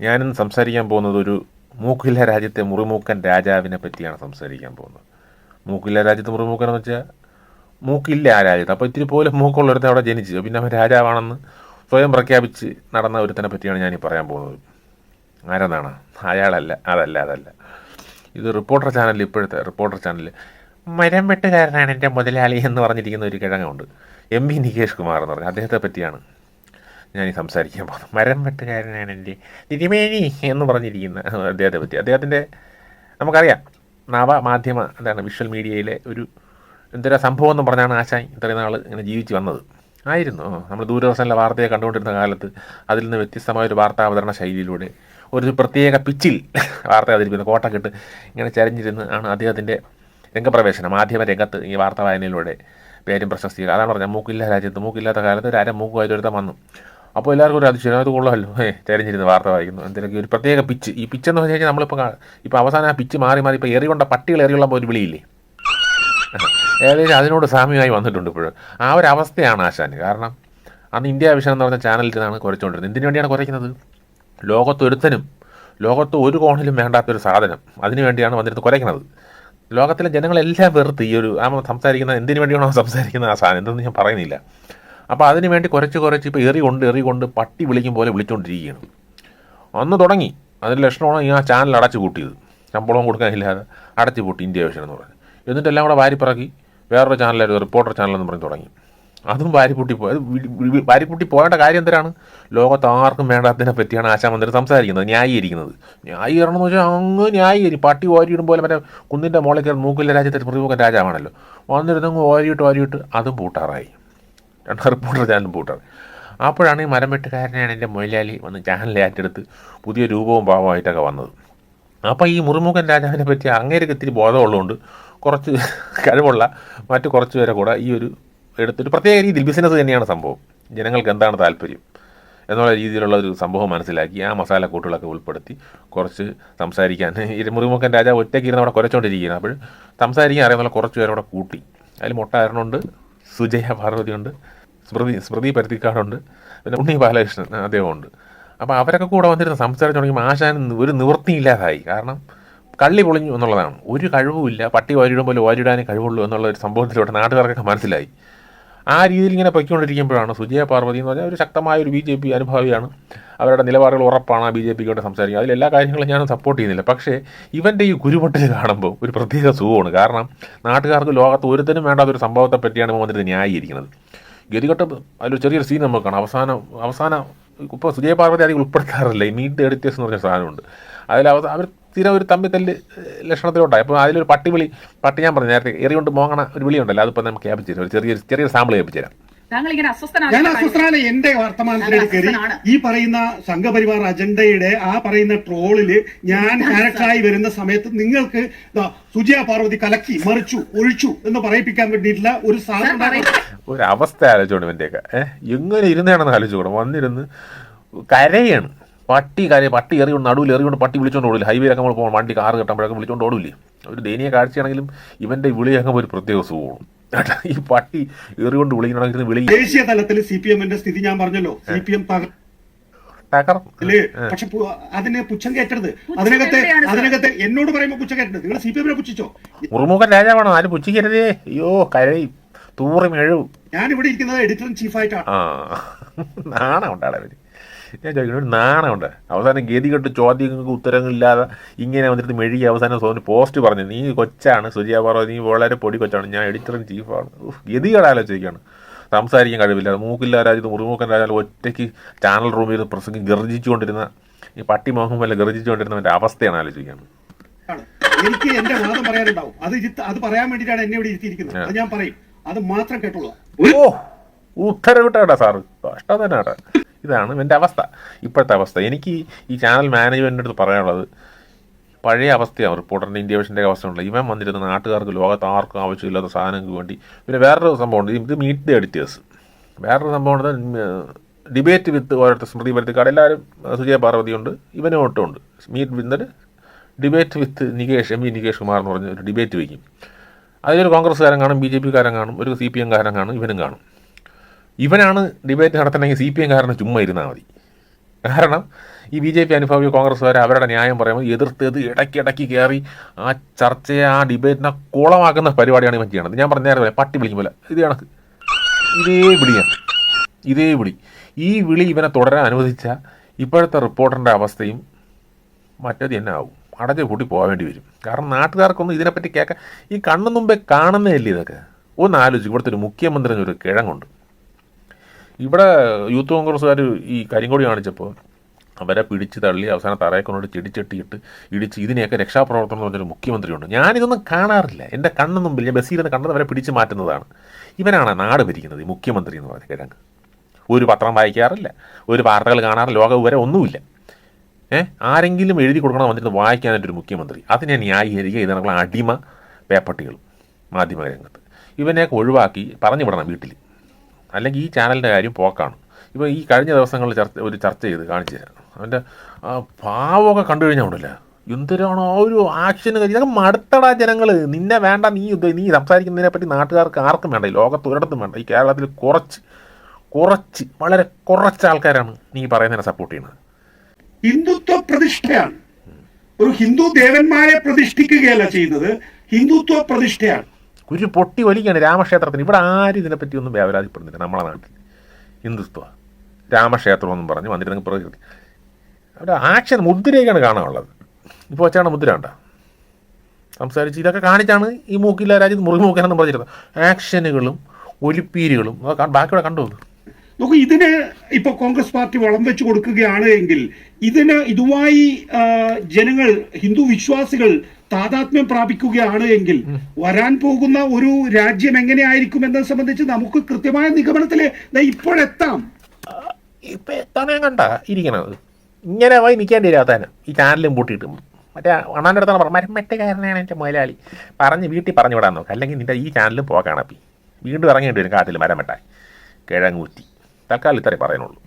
ഞാനിന്ന് സംസാരിക്കാൻ പോകുന്നത് ഒരു മൂക്കില്ല രാജ്യത്തെ മുറിമൂക്കൻ രാജാവിനെ പറ്റിയാണ് സംസാരിക്കാൻ പോകുന്നത്. മൂക്കില്ല രാജ്യത്തെ മുറിമൂക്കൻ എന്ന് വെച്ചാൽ മൂക്കില്ല ആ രാജ്യത്ത്. അപ്പോൾ ഇത്തിരി പോലെ മൂക്കുള്ള ഒരുത്തൻ അവിടെ ജനിച്ചു. പിന്നെ അവൻ രാജാവാണെന്ന് സ്വയം പ്രഖ്യാപിച്ച് നടന്ന ഒരുത്തനെ പറ്റിയാണ് ഞാനീ പറയാൻ പോകുന്നത്. ആരെന്നാണ്? അയാളല്ല. അതല്ല അതല്ല. ഇത് റിപ്പോർട്ടർ ചാനലിൽ ഇപ്പോഴത്തെ റിപ്പോർട്ടർ ചാനൽ മരം വെട്ടുകാരനാണ് എന്റെ മുതലാളി എന്ന് പറഞ്ഞിരിക്കുന്ന ഒരു കിഴങ്ങുണ്ട്. എം വി നികേഷ് കുമാർ എന്ന് പറഞ്ഞു അദ്ദേഹത്തെ പറ്റിയാണ് ഞാൻ സംസാരിക്കാൻ പോകുന്നത് മരം വെട്ടുകാരനാണ് എന്റെ തിരുമേനി എന്ന് പറഞ്ഞിരിക്കുന്ന അദ്ദേഹത്തെ പറ്റി. അദ്ദേഹത്തിന്റെ നമുക്കറിയാം നവമാധ്യമ എന്താണ് വിഷ്വൽ മീഡിയയിലെ ഒരു എന്തൊരു സംഭവം എന്ന് പറഞ്ഞാണ് ആശാൻ ഇത്രയും നാൾ ഇങ്ങനെ ജീവിച്ച് വന്നത്. ആയിരുന്നു. നമ്മൾ ദൂരദർശനിലെ വാർത്തയെ കണ്ടുകൊണ്ടിരുന്ന കാലത്ത് അതിൽ നിന്ന് വ്യത്യസ്തമായ ഒരു വാർത്താ അവതരണ ശൈലിയിലൂടെ ഒരു പ്രത്യേക പിച്ചിൽ വാർത്ത അവതരിപ്പിക്കുന്ന കോട്ടക്കെട്ട് ഇങ്ങനെ ചരിഞ്ഞിരുന്ന് ആണ് അദ്ദേഹത്തിന്റെ രംഗപ്രവേശനം മാധ്യമ രംഗത്ത് ഈ വാർത്താ വായനയിലൂടെ പേരും പ്രശസ്തിയും അതാണ് പറഞ്ഞത് മൂക്കില്ല രാജ്യത്ത് മൂക്കില്ലാത്ത കാലത്ത് ഒരു അര മൂക്കുമായി വന്നു. അപ്പോൾ എല്ലാവർക്കും ഒരു അതിശയം. അത് കൊള്ളാമല്ലോ ഏ തിരഞ്ഞിരുന്ന് വാർത്ത വായിക്കുന്നു. എന്തെങ്കിലും ഒരു പ്രത്യേക പിച്ച് ഈ പിച്ച് എന്ന് പറഞ്ഞു കഴിഞ്ഞാൽ നമ്മളിപ്പോൾ ഇപ്പോൾ അവസാനം ആ പിച്ച് മാറി മാറി ഇപ്പോൾ എറികൊണ്ട പട്ടികൾ എറിയുള്ള ഒരു വിളിയില്ലേ? ഏകദേശം അതിനോട് സാമ്യമായി വന്നിട്ടുണ്ട് ഇപ്പോഴും. ആ ഒരു അവസ്ഥയാണ് ആശാന്. കാരണം അന്ന് ഇന്ത്യ വിഷൻ എന്ന് പറഞ്ഞ ചാനലിൽ നിന്നാണ് കുറച്ചുകൊണ്ടിരുന്നത്. എന്തിനു വേണ്ടിയാണ് കുറയ്ക്കുന്നത്? ലോകത്തൊരുത്തനും ലോകത്ത് ഒരു കോണിലും വേണ്ടാത്തൊരു സാധനം അതിനു വേണ്ടിയാണ് വന്നിരുന്ന് കുറയ്ക്കുന്നത്. ലോകത്തിലെ ജനങ്ങളെല്ലാം വെറുത്ത് ഈ ഒരു ആ സംസാരിക്കുന്ന എന്തിനു വേണ്ടിയാണോ സംസാരിക്കുന്നത് സംസാരിക്കുന്ന ആ സാധനം എന്തെന്ന് ഞാൻ പറയുന്നില്ല. അപ്പോൾ അതിന് വേണ്ടി കുറച്ച് കുറച്ച് ഇപ്പോൾ എറി കൊണ്ട് കൊണ്ട് പട്ടി വിളിക്കും പോലെ വിളിച്ചുകൊണ്ടിരിക്കുകയാണ് അന്ന് തുടങ്ങി. അതിന്റെ ലക്ഷണമാണ് ഈ ആ ചാനൽ അടച്ചു കൂട്ടിയത് ശമ്പളവും കൊടുക്കാനില്ലാതെ അടച്ചു പൂട്ടി ഇന്ത്യ വിഷൻ എന്ന് പറഞ്ഞു. എന്നിട്ട് എല്ലാം കൂടെ വാരിപ്പിറക്കി വേറൊരു ചാനലായിരുന്നു റിപ്പോർട്ടർ ചാനൽ എന്ന് പറഞ്ഞ് തുടങ്ങി. അതും വാരിപ്പൂട്ടി പോയത് വാരിപ്പൂട്ടി പോകേണ്ട കാര്യം എന്തിനാണ്? ലോകത്ത് ആർക്കും വേണ്ടാത്തതിനെ പറ്റിയാണ് ആശാമന്ത്രി സംസാരിക്കുന്നത്. ന്യായീകരിക്കുന്നത്. ന്യായീകരണം എന്ന് വെച്ചാൽ അങ്ങ് ന്യായീകരി. പട്ടി ഓരിയിടും പോലെ മറ്റേ കുന്നിന്റെ മോളിൽ കയറി മൂക്കിലെ രാജ്യത്തെ പ്രതിമുഖ രാജാവാണല്ലോ. വന്നിരുന്ന് അങ്ങ് ഓരിയിട്ട് ഓരിയിട്ട് അതും പൂട്ടാറായി. രണ്ട് റിപ്പോർട്ടർ ചാനലും പൂട്ടാണ് അപ്പോഴാണ് ഈ മരം വെട്ടുകാരനെയാണ് എന്റെ മൊയിലാലി വന്ന് ചാനലിൽ ഏറ്റെടുത്ത് പുതിയ രൂപവും ഭാവമായിട്ടൊക്കെ വന്നത്. അപ്പോൾ ഈ മുറുമുഖൻ രാജാവിനെ പറ്റി അങ്ങേരൊക്കെ ഇത്തിരി ബോധമുള്ളതുകൊണ്ട് കുറച്ച് കഴിവുള്ള മറ്റു കുറച്ച് പേരെ കൂടെ ഈ ഒരു എടുത്തൊരു പ്രത്യേക രീതിയിൽ ബിസിനസ് തന്നെയാണ് സംഭവം. ജനങ്ങൾക്ക് എന്താണ് താല്പര്യം എന്നുള്ള രീതിയിലുള്ള ഒരു സംഭവം മനസ്സിലാക്കി ആ മസാല കൂട്ടുകളൊക്കെ ഉൾപ്പെടുത്തി കുറച്ച് സംസാരിക്കാൻ. ഈ മുറിമുഖൻ രാജാവ് ഒറ്റയ്ക്ക് ഇരുന്ന് അവിടെ കുരച്ചുകൊണ്ടിരിക്കുകയാണ് അപ്പോൾ സംസാരിക്കാൻ അറിയാവുന്ന കുറച്ച് പേരവിടെ കൂട്ടി. അതിൽ മുട്ട മൊട്ടാരനുണ്ട് സുജയ പാർവതിയുണ്ട് സ്മൃതി സ്മൃതി പരുത്തിക്കാടുണ്ട് പിന്നെ ഉണ്ണി ബാലകൃഷ്ണൻ അദ്ദേഹമുണ്ട് അപ്പോൾ അവരൊക്കെ കൂടെ വന്നിരുന്ന് സംസാരിച്ചു തുടങ്ങിയപ്പോൾ ആശാൻ ഒരു നിവൃത്തിയില്ലാതായി കാരണം കള്ളി പൊളിഞ്ഞു എന്നുള്ളതാണ്. ഒരു കഴിവുമില്ല പട്ടി വാരിയിടുമ്പോൾ വാരിയിടാനേ കഴിവുള്ളൂ എന്നുള്ള ഒരു സംഭവത്തിലൂടെ നാട്ടുകാർക്കൊക്കെ മനസ്സിലായി. ആ രീതിയിൽ ഇങ്ങനെ പൊയ്ക്കൊണ്ടിരിക്കുമ്പോഴാണ് സുജയ പാർവതി എന്ന് പറഞ്ഞാൽ ഒരു ശക്തമായ ഒരു ബി ജെ പി അനുഭാവിയാണ്. അവരുടെ നിലപാടുകൾ ഉറപ്പാണ് ബി ജെ പിക്കോട്ട് സംസാരിക്കുക. അതിൽ എല്ലാ കാര്യങ്ങളും ഞാൻ സപ്പോർട്ട് ചെയ്യുന്നില്ല. പക്ഷേ ഇവന്റെ ഈ കുരുപൊട്ടൽ കാണുമ്പോൾ ഒരു പ്രത്യേക സുഖമാണ്. കാരണം നാട്ടുകാർക്ക് ലോകത്ത് ഒരുത്തനും വേണ്ടാത്ത ഒരു സംഭവത്തെ പറ്റിയാണ് മന്ത്രി ന്യായീകരിക്കുന്നത്. ഗതികെട്ട് അതിലൊരു ചെറിയൊരു സീൻ നമുക്ക് കാണാം. അവസാനം അവസാനം ഇപ്പോൾ സുജയ പാർവതി അധികം ഉൾപ്പെടുത്താറില്ല? ഈ മീറ്റ് എഡിറ്റേഴ്സ് എന്ന് പറഞ്ഞ സാധനമുണ്ട്. അതിൽ അവ അവർ സ്ഥിരം ഒരു തമ്മിൽ തല്ല് ലക്ഷണത്തിലുണ്ടായി. അപ്പോൾ അതിലൊരു പട്ടി വിളി പട്ടി ഞാൻ പറഞ്ഞു നേരത്തെ എറികൊണ്ട് മോങ്ങണ ഒരു വിളി ഉണ്ടല്ലോ അതിപ്പോൾ നമുക്ക് കേൾപ്പിച്ചു തരാം. ഒരു ചെറിയൊരു ചെറിയൊരു സാമ്പിൾ കേൾപ്പിച്ചു തരാം. ഞാൻ അസ്വസ്ഥനാണ് എന്റെ വർത്തമാനത്തിലേക്ക് കയറി. ഈ പറയുന്ന സംഘപരിവാർ അജണ്ടയുടെ ആ പറയുന്ന ട്രോളിൽ ഞാൻ ക്യാരക്ടറായി വരുന്ന സമയത്ത് നിങ്ങൾക്ക് ദാ സുജയ പാർവതി കലക്കി മറിച്ചു ഒഴിച്ചു എന്ന് പറയിപ്പിക്കാൻ വേണ്ടിയിട്ടുള്ള ഒരു സാധനം. ഒരു അവസ്ഥ ആലോചിച്ചോണ്ട് ഇവന്റെയൊക്കെ ഏഹ് ഇങ്ങനെ ഇരുന്നാണെന്ന് ആലോചിച്ചോണം വന്നിരുന്ന് കരയാണ്. പട്ടി കാര്യം പട്ടി എറിയുകൊണ്ട് നടുവിൽ എറിയുകൊണ്ട് പട്ടി വിളിച്ചുകൊണ്ട് ഓടില്ല? ഹൈവേയിലൊക്കെ നമ്മൾ പോകണം വണ്ടി കാറ് കെട്ടുമ്പോഴൊക്കെ വിളിച്ചുകൊണ്ട് ഓടില്ല? ഒരു ദയനീയ കാഴ്ചയാണെങ്കിലും ഇവന്റെ വിളിയൊക്കെ ഒരു പ്രത്യേക സുഖമാണ് കേട്ടോ ഈ പട്ടി എറിയുകൊണ്ട് വിളിക്കണമെങ്കിൽ വിളി ദേശീയ തലത്തിൽ സി പി എമ്മിന്റെ സ്ഥിതി ഞാൻ പറഞ്ഞല്ലോ. സി പി എം തകർ പക്ഷെ അതിനെ പുച്ഛം കയറ്റരുത് അതിനകത്ത് അതിനകത്തെ എന്നോട് പറയുമ്പോൾ പുച്ഛം കയറ്റരുത് നിങ്ങൾ സി പി എമ്മിനെ പുച്ഛിച്ചോ? മുറുമുഖൻ രാജാവാണോ? ആരും പുച്ഛിക്കരുതേ? അയ്യോ കരയും. തൂറി മെഴുവും ഞാൻ ഇവിടെ ഇരിക്കുന്നത് എഡിറ്റർ ഇൻ ചീഫായിട്ടാണ് ആ. നാണം അവർ ഞാൻ ചോദിക്കുന്നു ഒരു നാണമുണ്ട്. അവസാനം ഗതികെട്ട് ചോദ്യങ്ങൾക്ക് ഉത്തരങ്ങളില്ലാതെ ഇങ്ങനെ വന്നിട്ട് മെഴുകി അവസാനം സോന് പോസ്റ്റ് പറഞ്ഞു നീ കൊച്ചാണ് സുജിയ പാർവതി നീ വളരെ പൊടി കൊച്ചാണ് ഞാൻ എഡിറ്ററും ചീഫാണ്. ഗതി ഗതികേട് ആലോചിക്കുകയാണ് സംസാരിക്കാൻ കഴിവില്ല. മൂക്കില്ല രാജ്യത്ത് മുറിമൂക്കൻ രാജാവ് ഒറ്റയ്ക്ക് ചാനൽ റൂമിൽ നിന്ന് പ്രസംഗം ഗർജിച്ചുകൊണ്ടിരുന്ന ഈ പട്ടി മോഹം വല്ല ഗർജിച്ചുകൊണ്ടിരുന്നവന്റെ അവസ്ഥയാണ് ആലോചിക്കുകയാണ്. എനിക്ക് എന്റെ വാദം പറയാനുണ്ടാവും. അത് അത് പറയാൻ വേണ്ടിയിട്ടാണ് എന്നെ ഇവിടെ ഇരുത്തിയിരിക്കുന്നത്. അത് ഞാൻ പറയും. അത് മാത്രം കേട്ടോളൂ. ഓ ഉത്തരവിട്ടാ സാറ്. കഷ്ടം തന്നെ കേട്ടോ. ഇതാണ് എന്റെ അവസ്ഥ ഇപ്പോഴത്തെ അവസ്ഥ. എനിക്ക് ഈ ചാനൽ മാനേജ്മെന്റിന്റെ അടുത്ത് പറയാനുള്ളത് പഴയ അവസ്ഥയാണ് റിപ്പോർട്ടറിന്റെ ഇന്ത്യ വിഷന്റെ ഉണ്ടല്ലോ. ഇവൻ വന്നിരുന്ന നാട്ടുകാർക്ക് ലോകത്ത് ആർക്കും ആവശ്യമില്ലാത്ത സാധനങ്ങൾക്ക് വേണ്ടി പിന്നെ വേറൊരു സംഭവമുണ്ട് ഇത് മീറ്റ് ദ എഡിറ്റേഴ്സ് വേറൊരു സംഭവമുണ്ട് ഡിബേറ്റ് വിത്ത് ഓരോരുത്തർ സ്മൃതി പരുത്തിക്കാട് എല്ലാവരും സുജയ പാർവതിയുണ്ട് ഇവനും ഒട്ടുമുണ്ട് meet with debate with Nikesh M V Nikesh Kumar എന്ന് പറഞ്ഞ ഒരു ഡിബേറ്റ് വയ്ക്കും അതിലൊരു കോൺഗ്രസ്സുകാരൻ കാണും ബി ജെ പിക്കാരൻ കാണും ഒരു സി പി എംകാരൻ കാണും ഇവനും കാണും. ഇവനാണ് ഡിബേറ്റ് നടത്തണമെങ്കിൽ സി പി എം കാരണം ചുമ്മാ ഇരുന്നാൽ മതി. കാരണം ഈ ബി ജെ പി അനുഭവി കോൺഗ്രസ്സുകാർ അവരുടെ ന്യായം പറയുമ്പോൾ എതിർത്തത് ഇടയ്ക്കിടയ്ക്ക് കയറി ആ ചർച്ചയെ ആ ഡിബേറ്റിനെ കുളമാക്കുന്ന പരിപാടിയാണ് ഇവൻ ചെയ്യണത് ഞാൻ പറഞ്ഞ നേരം പട്ടി വിളിക്കും പോലെ. ഇത് കണക്ക്. ഇതേ വിളിയാണ് ഇതേ വിളി. ഈ വിളി ഇവനെ തുടരാൻ അനുവദിച്ച ഇപ്പോഴത്തെ റിപ്പോർട്ടറിന്റെ അവസ്ഥയും മറ്റേത് തന്നെ ആവും. അടച്ച് കൂട്ടി പോകേണ്ടി വരും. കാരണം നാട്ടുകാർക്കൊന്നും ഇതിനെപ്പറ്റി കേൾക്കാൻ ഈ കണ്ണു മുമ്പേ കാണുന്നേ അല്ലേ ഇതൊക്കെ? ഒന്ന് ആലോചിച്ച് ഇവിടുത്തെ ഒരു മുഖ്യമന്ത്രിന് ഒരു കിഴങ്ങുണ്ട്. ഇവിടെ യൂത്ത് കോൺഗ്രസ്സുകാർ ഈ കരിങ്കൊടി കാണിച്ചപ്പോൾ അവരെ പിടിച്ച് തള്ളി അവസാനം തറയെ ചെടിച്ചെട്ടിയിട്ട് ഇടിച്ച് ഇതിനെയൊക്കെ രക്ഷാപ്രവർത്തനം എന്ന് പറഞ്ഞൊരു മുഖ്യമന്ത്രിയുണ്ട്. ഞാനിതൊന്നും കാണാറില്ല. എന്റെ കണ്ണു മുമ്പിൽ ഞാൻ ബസ്സിൽ നിന്ന് കണ്ടത് അവരെ പിടിച്ച് മാറ്റുന്നതാണ്. ഇവനാണ് നാട് ഭരിക്കുന്നത് ഈ മുഖ്യമന്ത്രി എന്ന് പറഞ്ഞ കിഴങ്ങ്. ഒരു പത്രം വായിക്കാറില്ല ഒരു വാർത്തകൾ കാണാറില്ല ലോകം വിവരം ഒന്നുമില്ല. ഏ? ആരെങ്കിലും എഴുതി കൊടുക്കണം വന്നിട്ട് വായിക്കാനായിട്ടൊരു മുഖ്യമന്ത്രി. അതിനെ ന്യായീകരിക്കുക ഇതിനുള്ള അടിമ പേപ്പട്ടികളും മാധ്യമ രംഗത്ത് ഇവനെയൊക്കെ ഒഴിവാക്കി പറഞ്ഞു വിടണം വീട്ടിൽ അല്ലെങ്കിൽ ഈ ചാനലിന്റെ കാര്യം പോക്കാണ്. ഇപ്പോൾ ഈ കഴിഞ്ഞ ദിവസങ്ങളിൽ ചർച്ച ഒരു ചർച്ച ചെയ്ത് കാണിച്ചു തരാം. അവന്റെ ആ ഭാവമൊക്കെ കണ്ടു കഴിഞ്ഞാൽ ഉണ്ടല്ല. ആ ഒരു ആക്ഷൻ ഇതൊക്കെ മടുത്തടാ ജനങ്ങൾ നിന്നെ വേണ്ട നീ നീ സംസാരിക്കുന്നതിനെ പറ്റി നാട്ടുകാർക്ക് ആർക്കും വേണ്ട. ഈ ലോകത്ത് ഒരിടത്തും വേണ്ട. ഈ കേരളത്തിൽ കുറച്ച് കുറച്ച് വളരെ കുറച്ച് ആൾക്കാരാണ് നീ പറയുന്നതിനെ സപ്പോർട്ട് ചെയ്യുന്നത്. ഹിന്ദുത്വ പ്രതിഷ്ഠയാണ്. ഒരു ഹിന്ദു ദേവന്മാരെ പ്രതിഷ്ഠിക്കുകയല്ല ചെയ്യുന്നത്. ഹിന്ദുത്വ പ്രതിഷ്ഠയാണ്. ഒരു പൊട്ടി വലിക്കുകയാണ് രാമക്ഷേത്രത്തിന്. ഇവിടെ ആരും ഇതിനെപ്പറ്റി ഒന്നും വ്യാപരാതിപ്പെടുന്നില്ല നമ്മളെ നാട്ടിൽ. ഹിന്ദുത്വ. രാമക്ഷേത്രം എന്നും പറഞ്ഞ് അങ്ങ് പ്രകൃതി അവിടെ ആക്ഷൻ മുദ്രയൊക്കെയാണ് കാണാനുള്ളത്. ഇപ്പോൾ വെച്ചാണ് മുദ്ര ഉണ്ട സംസാരിച്ച് ഇതൊക്കെ കാണിച്ചാണ് ഈ മൂക്കില്ല രാജ്യത്ത് മുറി മൂക്കാനെന്ന് പറഞ്ഞിരുന്നത്. ആക്ഷനുകളും ഒലിപ്പീരുകളും. ബാക്കിയുടെ കണ്ടു. അത്. നോക്കൂ ഇതിന് ഇപ്പൊ കോൺഗ്രസ് പാർട്ടി വളം വെച്ച് കൊടുക്കുകയാണ് എങ്കിൽ ഇതിന് ഇതുമായി ജനങ്ങൾ ഹിന്ദു വിശ്വാസികൾ താതാത്മ്യം പ്രാപിക്കുകയാണ് എങ്കിൽ വരാൻ പോകുന്ന ഒരു രാജ്യം എങ്ങനെയായിരിക്കും എന്നത് സംബന്ധിച്ച് നമുക്ക് കൃത്യമായ നിഗമനത്തിൽ ദാ ഇപ്പോഴെത്താം. ഇപ്പൊ എത്താനേ കണ്ട ഇരിക്കണത്. ഇങ്ങനെ പോയി നിൽക്കേണ്ടി വരും അവസാനം ഈ ചാനലും പൂട്ടിയിട്ട്. മറ്റേ അണ്ണാന്റെ അടുത്താണ് പറഞ്ഞു കാരണമാണ് എന്റെ മുതലാളി. പറഞ്ഞ് വീട്ടിൽ പറഞ്ഞു വിടാൻ നോക്ക്. അല്ലെങ്കിൽ നിന്റെ ഈ ചാനലും പോകാണപ്പി വീണ്ടും ഇറങ്ങേണ്ടി വരും കാട്ടിൽ മരം വെട്ടാൻ. കിഴങ്ങൂറ്റി. തൽക്കാലം ഇത്രയും പറയാനുള്ളൂ.